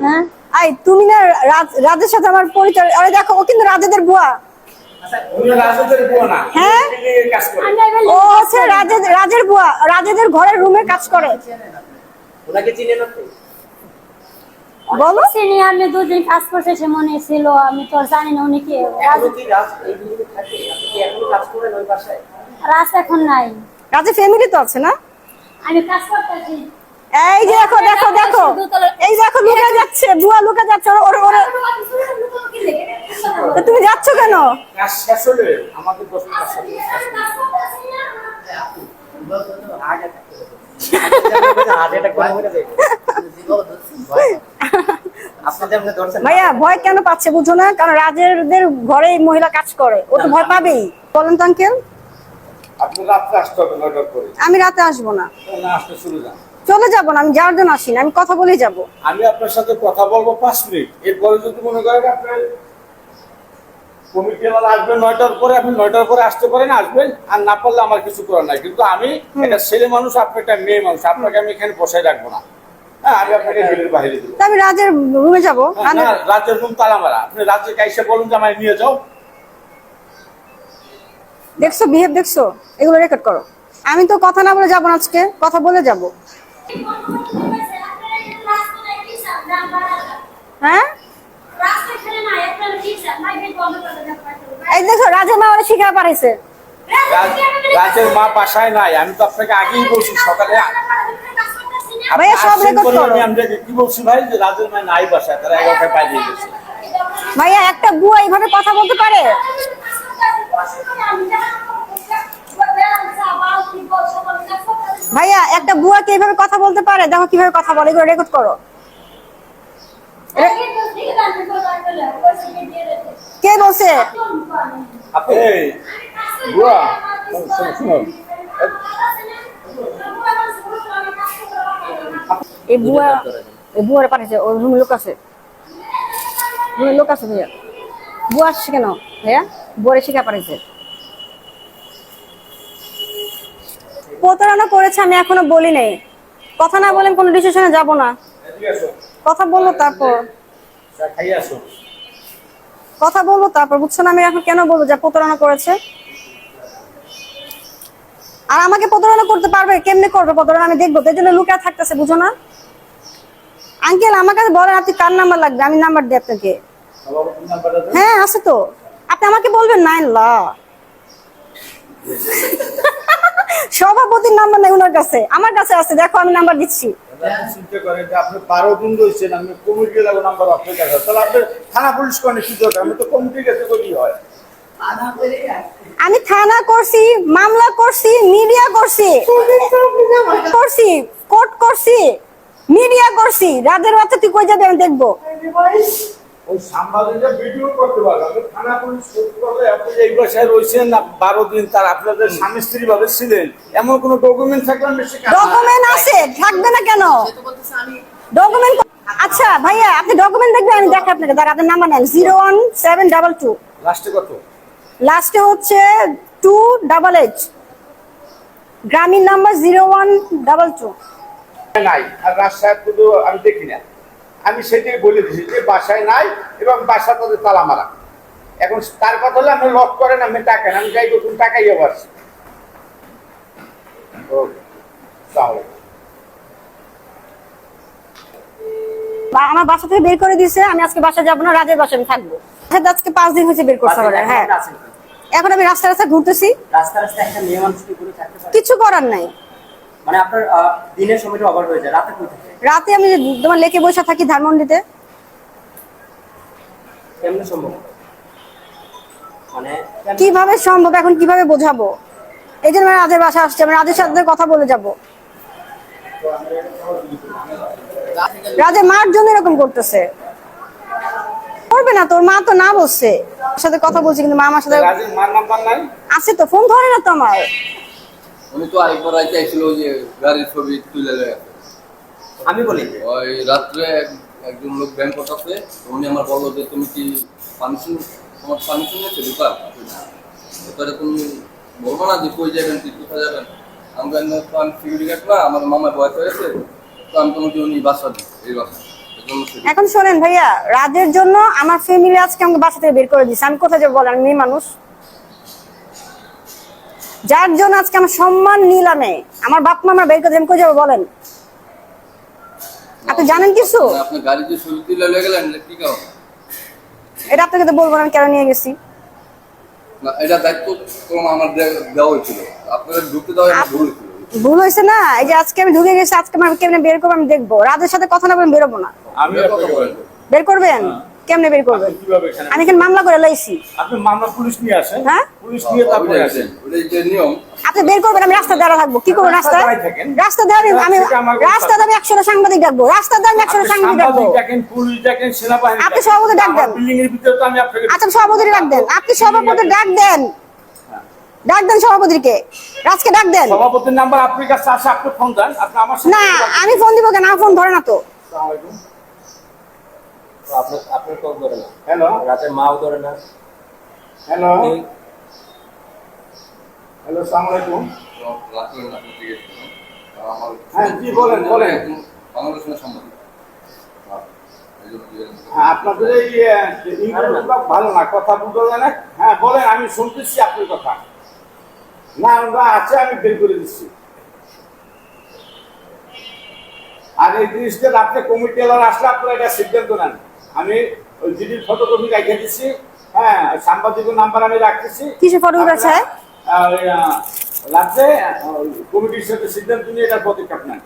হ্যাঁ? আই তুমি না রাজ- রাজের সাথে আমার পরিচয় আরে দেখো ও কিন্তু রাজেদের বুয়া। না। হ্যাঁ? বিল্ডিংয়ের কাজ করে। আমি এবার ও হচ্ছে রাজের রাজের বুয়া রাজেদের ঘরের রুমে কাজ করে। ওনাকে চিনে না বলো। চিনি আমি দুদিন কাজ করছে সে মনে ছিল আমি তো আর জানি না উনি কি। রাজ এখনও নাই। রাজের ফ্যামিলি তো আছে না? আমি কাজ করতেছি এই যে দেখো দেখো দেখো। এই দেখো লুকা যাচ্ছে বুয়া লুকা যাচ্ছে ওর ওর তুমি যাচ্ছ কেন? ভাইয়া ভয় কেন পাচ্ছে বুঝো না? কারণ রাজের ঘরে মহিলা কাজ করে। ও তো ভয় পাবেই। বলেন তো আঙ্কেল। আমি রাতে আসব না। না আসতে শুরু যান। চলে যাব না আমি যাওয়ার জন্য আসি না আমি কথা বলেই যাব। আমি আপনার সাথে কথা বলব পাঁচ মিনিট। এরপরে যদি মনে করেন আপনার কমিটি আসবেন নয়টার পরে আপনি নয়টার পরে আসতে পারেন আসবেন আর না পারলে আমার কিছু করার নাই। কিন্তু আমি একটা ছেলে মানুষ আপনি একটা মেয়ে মানুষ আপনাকে আমি এখানে বসাই রাখব না। হ্যাঁ আমি আপনাকে গেটের বাইরে দেবো। আমি রাজের রুমে যাব হ্যাঁ, না রাজ্যের রুম তালা মারা আপনি রাজ্যে কাইসে বলুন যে আমায় নিয়ে যাও। দেখছ বিহেভ দেখছ এগুলো রেকর্ড করো। আমি তো কথা না বলে যাব না আজকে কথা বলে যাব। হ্যাঁ? এই দেখো রাজের মা ওরা শিখা পারেছে রাজ- রাজ্যের মা বাসায় নাই আমি তো আপনাকে আগেই বলছি সকালে ভাইয়া, সব করো। কি বলছি ভাই যে রাজের মা নাই বাসায় তারা এগারোটায় বাইরে গেছে। ভাইয়া একটা বুয়া এইভাবে কথা বলতে পারে? ভাইয়া একটা বুয়া কি এইভাবে কথা বলতে পারে? দেখো কীভাবে কথা বলে এগুলো রেকর্ড করো। কে বলছে? এই, বুয়া। এই বুয়া এই বুয়ারে পাঠিয়েছে ওর রুমে লোক আছে। রুমে লোক আছে ভাইয়া। বুয়া আসছে কেন? ভাইয়া বুয়ারে শিখা পাঠিয়েছে প্রতারণা করেছে আমি এখনও বলি নাই কথা না বলেন কোনো ডিসিশনে যাব না। কথা বলল তারপর। কথা বলব তারপর, বুঝছ না আমি এখন কেন বলব যে প্রতারণা করেছে? আর আমাকে প্রতারণা করতে পারবে, কেমনে করবে প্রতারণা? আমি দেখব তাই জন্য লুকায় থাকতেছে, বুঝো না? আঙ্কেল, আমার কাছে বলেন আপনি কার নাম্বার লাগবে? আমি নাম্বার দিই আপনাকে। হ্যাঁ আছে তো। আপনি আমাকে বলবেন নাইন লা সভাপতির নাম্বার নাই ওনার কাছে। আমার কাছে আছে দেখো আমি নাম্বার দিচ্ছি। চিন্তা করেন যে আপনি বারো দিন রয়েছেন আমি কমিটি লাগো নাম্বার আপনার কাছে তাহলে আপনি থানা পুলিশ করেন কি দরকার? আমি তো হয়? থানা করছি মামলা করছি মিডিয়া করছি। করছি কোর্ট করছি মিডিয়া করছি। রাজের বাচ্চা তুই কই যাবে আমি দেখব। ওই সাংবাদিকরা ভিডিও করতে পারবে। আমি থানা পুলিশ করতে আপনি এই বাসায় রয়েছেন না বারো দিন তার আপনাদের স্বামী স্ত্রী ভাবে ছিলেন। এমন কোনো ডকুমেন্ট থাকলে আমি ডকুমেন্ট আছে থাকবে না কেন? ডকুমেন্ট আচ্ছা ভাইয়া আপনি ডকুমেন্ট দেখবেন আমি আপনাকে দাঁড়া আপনার নাম্বার নেন zero one seven double two লাস্টে কত? লাস্টে হচ্ছে two double eight Grameen number zero one double two নাই আর আমি দেখি না। আমি সেটাই বলে দিছি যে বাসায় নাই এবং বাসা তাদের তালা মারা। এখন তার কথা হলে আপনি লক করেন আমি টাকেন আমি যাই তুমি টাকাই আবার আমার বাসা থেকে বের করে দিয়েছে আমি আজকে বাসা যাব না রাজের বাসায় আমি থাকব। হ্যাঁ, আজকে পাঁচ দিন হয়েছে বের করতে পারে হ্যাঁ। এখন আমি রাস্তা রাস্তা ঘুরতেছি। রাস্তা রাস্তা একটা মেয়ে মানুষ কি থাকতে কিছু করার নাই। মানে আপনার দিনের সময়টা ওভার হয়ে যায়। রাতে কই থাকে? রাতে আমি তোমার লেকে বসে থাকি ধানমন্ডিতে। কেমনে সম্ভব? মানে কীভাবে সম্ভব? এখন কীভাবে বোঝাবো? এই জন্য রাজের বাসা আসছি আমি রাজের সাথে কথা বলে যাব। রাজের মার জন্য এরকম করতেছে। করবে না তোর মা তো না বসছে। সাথে কথা বলছি কিন্তু মা আমার সাথে আছে তো ফোন ধরে না তো আমার। উনি তো আরেকবার রাইতে আইছিল ওই যে গাড়ির ছবি তুলে দেয় আমি বলি। ওই রাত্রে একজন লোক ব্যাংক করতেছে উনি আমার বলল যে তুমি কি পারমিশন তোমার পারমিশন নিয়েছে? ঢুকার এবারে তুমি বলব না যে কই যাবেন কি কোথায় যাবেন? আমি তো আমি সিকিউরিটি গার্ড না আমার মামার বয়স হয়েছে তো আমি তোমাকে উনি বাসা দিই এই বাসা। এখন শোনেন ভাইয়া রাজের জন্য আমার ফ্যামিলি আজকে আমাকে বাসা থেকে বের করে দিচ্ছে আমি কোথায় যাব বলেন? আমি মেয়ে মানুষ। যার জন্য আজকে আমার সম্মান নিলামে আমার বাপ মা আমার বের করে আমি কোথায় যাব বলেন? আপনি জানেন কিছু? আপনি গাড়িতে ছবি লয়ে গেলেন এটা কি কারণ? এটা আপনাকে তো বলব না আমি কেন নিয়ে গেছি? না এটা দায়িত্ব ক্রম আমার দেওয়া হয়েছিল। আপনাদের ঢুকতে দেওয়া ভুল ভুল হয়েছে না? এই যে আজকে আমি ঢুকে গেছি আজকে কেমনে বের করব আমি দেখব। রাজের সাথে কথা না বলে আমি বেরোবো না। আমি। বের করবেন? কেমনে বের করবেন? আমি এখানে মামলা করে লাইছি। আপনি মামলা পুলিশ নিয়ে আসেন। হ্যাঁ? পুলিশ নিয়ে তারপরে আসেন। নিয়ম। আপনি বের করবেন আমি রাস্তা দাঁড়া থাকব। কি করব রাস্তায় রাস্তায়? থাকেন। রাস্তা দিয়ে আমি রাস্তা দিয়ে আমি একশোটা সাংবাদিক ডাকবো। রাস্তা দিয়ে আমি আপনি সাংবাদিক ডাকবো। সাংবাদিক ডাকেন পুলিশ ডাকেন সেনাবাহিনী আপনি সভাপতি ডাক দেন। আমার বিল্ডিং এর ভিতরে তো আমি আপনাকে আচ্ছা সভাপতির ডাক দেন। আপনি সভাপতি ডাক দেন। ডাক দেন সভাপতিকে। রাজকে ডাক দেন। সভাপতির নাম্বার আপনার কাছে আছে আপনি ফোন দেন। আপনি আমার না আমি ফোন দিব কেন? ফোন ধরে না তো। আপনার আপনার কল ধরে না হ্যালো? রাতের মাও ধরে না হ্যালো? হ্যালো সালাম আলাইকুম। রাখলেন না আর আমার হ্যাঁ, জি, বলেন, বলেন। বাংলাদেশের হ্যাঁ আপনাদের এই আহ, যে ইংরেজি লোক ভালো না কথা বুঝতে যায় না। হ্যাঁ বলেন আমি শুনতেছি আপনার কথা। না আমরা আছে আমি বের করে দিচ্ছি। আর এই জিনিসটা রাত্রে কমিটি এলার আসলে আপনারা এটা সিদ্ধান্ত নেন। আমি ওই জিডির ফটোকপি রেখে দিচ্ছি হ্যাঁ সাংবাদিকের নাম্বার আমি রাখতেছি কিসের photocopy আছে? রাত্রে কমিটির সাথে সিদ্ধান্ত নিয়ে এটার পদক্ষেপ নেন